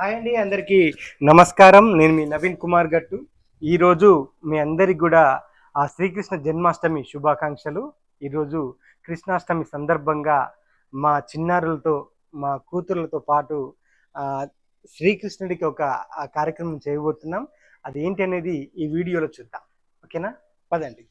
Hi అండి అందరికీ నమస్కారం. నేను మీ నవీన్ కుమార్ గట్టు. ఈరోజు మీ అందరికి కూడా ఆ శ్రీకృష్ణ జన్మాష్టమి శుభాకాంక్షలు. ఈరోజు కృష్ణాష్టమి సందర్భంగా మా చిన్నారులతో మా కూతుర్లతో పాటు శ్రీకృష్ణుడికి ఒక కార్యక్రమం చేయబోతున్నాం. అది ఏంటి అనేది ఈ వీడియోలో చూద్దాం. ఓకేనా? పదండి.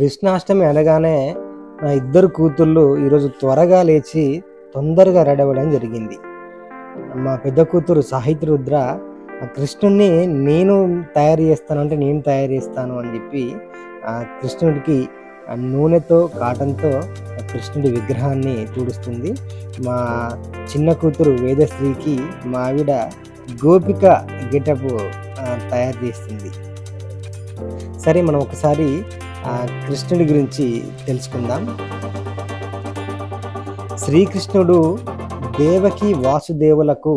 కృష్ణాష్టమి అనగానే నా ఇద్దరు కూతుళ్ళు ఈరోజు త్వరగా లేచి తొందరగా రెడీ అవ్వడం జరిగింది. మా పెద్ద కూతురు సాహిత్య రుద్ర ఆ కృష్ణుడిని నేను తయారు చేస్తాను అంటే నేను తయారు చేస్తాను అని చెప్పి ఆ కృష్ణుడికి ఆ నూనెతో కాటన్తో కృష్ణుడి విగ్రహాన్ని చూడుస్తుంది మా చిన్న కూతురు వేదశ్రీకి మా ఆవిడ గోపిక గెటప్ తయారు చేస్తుంది. సరే మనం ఒకసారి కృష్ణుడి గురించి తెలుసుకుందాం. శ్రీకృష్ణుడు దేవకి వాసుదేవులకు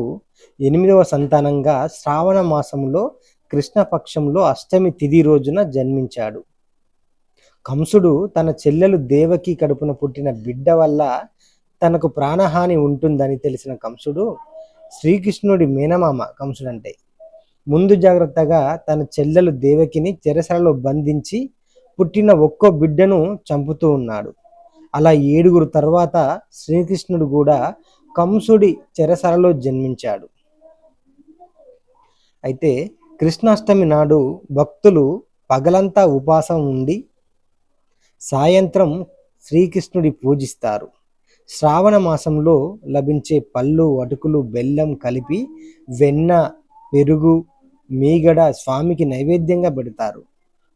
ఎనిమిదవ సంతానంగా శ్రావణ మాసంలో కృష్ణపక్షంలో అష్టమి తిథి రోజున జన్మించాడు. కంసుడు తన చెల్లెలు దేవకి కడుపున పుట్టిన బిడ్డ వల్ల తనకు ప్రాణహాని ఉంటుందని తెలిసిన కంసుడు శ్రీకృష్ణుడి మేనమామ కంసుడు అంటే ముందు జాగ్రత్తగా తన చెల్లెలు దేవకిని చెరసలలో బంధించి పుట్టిన ఒక్కో బిడ్డను చంపుతూ ఉన్నాడు. అలా ఏడుగురు తర్వాత శ్రీకృష్ణుడు కూడా కంసుడి చెరసలలో జన్మించాడు. అయితే కృష్ణాష్టమి నాడు భక్తులు పగలంతా ఉపాసం ఉండి సాయంత్రం శ్రీకృష్ణుడి పూజిస్తారు. శ్రావణ మాసంలో లభించే పళ్ళు అటుకులు బెల్లం కలిపి వెన్న పెరుగు మీగడ స్వామికి నైవేద్యంగా పెడతారు.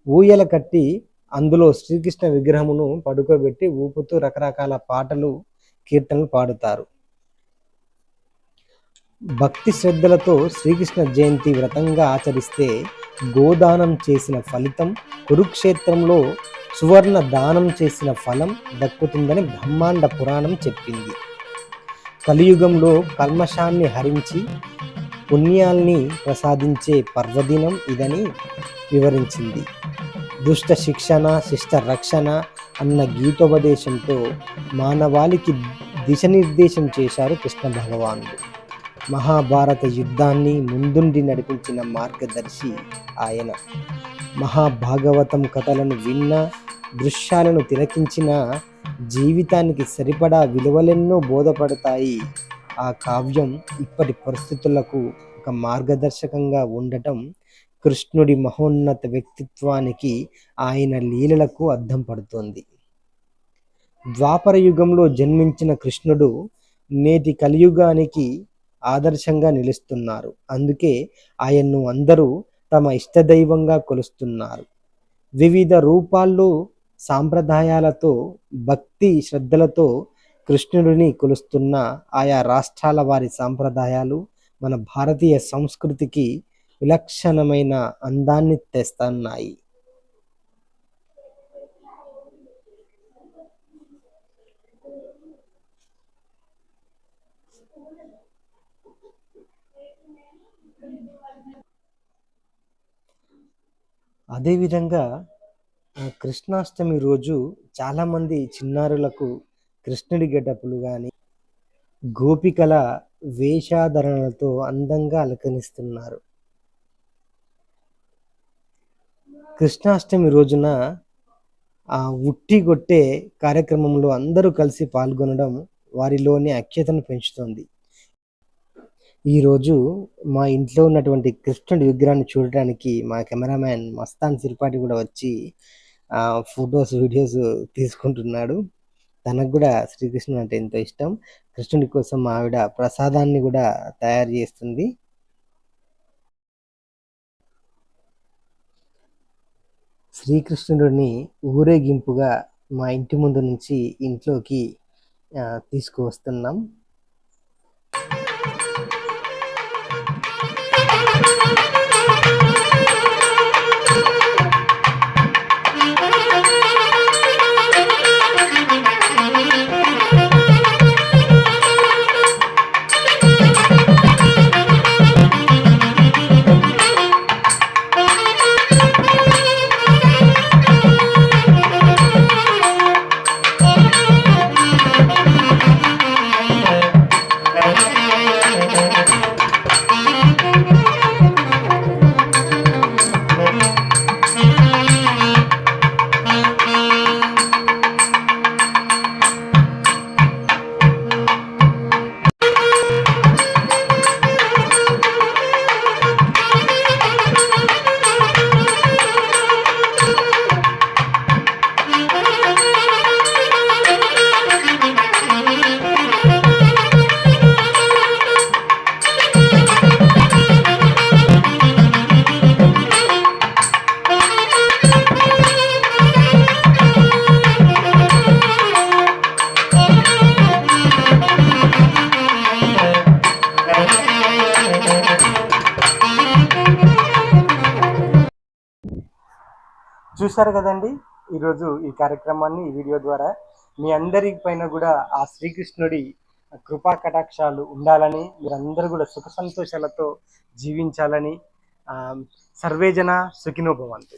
ఊయల కట్టి అందులో శ్రీకృష్ణ విగ్రహమును పడుకోబెట్టి ఊపుతూ రకరకాల పాటలు కీర్తనలు పాడుతారు. భక్తి శ్రద్ధలతో శ్రీకృష్ణ జయంతి వ్రతంగా ఆచరిస్తే గోదానం చేసిన ఫలితం కురుక్షేత్రంలో సువర్ణ దానం చేసిన ఫలం దక్కుతుందని బ్రహ్మాండ పురాణం చెప్పింది. కలియుగంలో కల్మషాన్ని హరించి పుణ్యాల్ని ప్రసాదించే పర్వదినం ఇదని వివరించింది. దుష్ట శిక్షణ శిష్ట రక్షణ అన్న గీతోపదేశంతో మానవాళికి దిశనిర్దేశం చేశారు కృష్ణ భగవానుడు. మహాభారత యుద్ధాన్ని ముందుండి నడిపించిన మార్గదర్శి ఆయన. మహాభాగవతం కథలను విన్న దృశ్యాలను తిలకించిన జీవితానికి సరిపడా విలువలెన్నో బోధపడతాయి. ఆ కావ్యం ఇప్పటి పరిస్థితులకు ఒక మార్గదర్శకంగా ఉండటం కృష్ణుడి మహోన్నత వ్యక్తిత్వానికి ఆయన లీలలకు అద్దం పడుతోంది. ద్వాపర యుగంలో జన్మించిన కృష్ణుడు నేటి కలియుగానికి ఆదర్శంగా నిలుస్తున్నారు. అందుకే ఆయన్ను అందరూ తమ ఇష్టదైవంగా కొలుస్తున్నారు. వివిధ రూపాల్లో సాంప్రదాయాలతో భక్తి శ్రద్ధలతో కృష్ణుడిని కొలుస్తున్న ఆయా రాష్ట్రాల వారి సాంప్రదాయాలు మన భారతీయ సంస్కృతికి విలక్షణమైన అందాన్ని తెస్తున్నాయి. అదేవిధంగా కృష్ణాష్టమి రోజు చాలామంది చిన్నారులకు కృష్ణుడి గెటపులు కానీ గోపికల వేషాధరణలతో అందంగా అలంకరిస్తున్నారు. కృష్ణాష్టమి రోజున ఆ ఉట్టి కొట్టే కార్యక్రమంలో అందరూ కలిసి పాల్గొనడం వారిలోని అఖ్యతను పెంచుతుంది. ఈరోజు మా ఇంట్లో ఉన్నటువంటి కృష్ణుడి విగ్రహాన్ని చూడటానికి మా కెమెరామ్యాన్ మస్తాన్ సిరిపాటి కూడా వచ్చి ఫొటోస్ వీడియోస్ తీసుకుంటున్నాడు. తనకు కూడా శ్రీకృష్ణుడు అంటే ఎంతో ఇష్టం. కృష్ణుడి కోసం మా ఆవిడ ప్రసాదాన్ని కూడా తయారు చేస్తుంది. శ్రీకృష్ణుడిని ఊరేగింపుగా మా ఇంటి ముందు నుంచి ఇంట్లోకి తీసుకువస్తున్నాం. చూసారు కదండి? ఈరోజు ఈ కార్యక్రమాన్ని ఈ వీడియో ద్వారా మీ అందరి పైన కూడా ఆ శ్రీకృష్ణుడి కృపా కటాక్షాలు ఉండాలని మీరందరూ కూడా సుఖ సంతోషాలతో జీవించాలని సర్వేజన సుఖినోభవంతు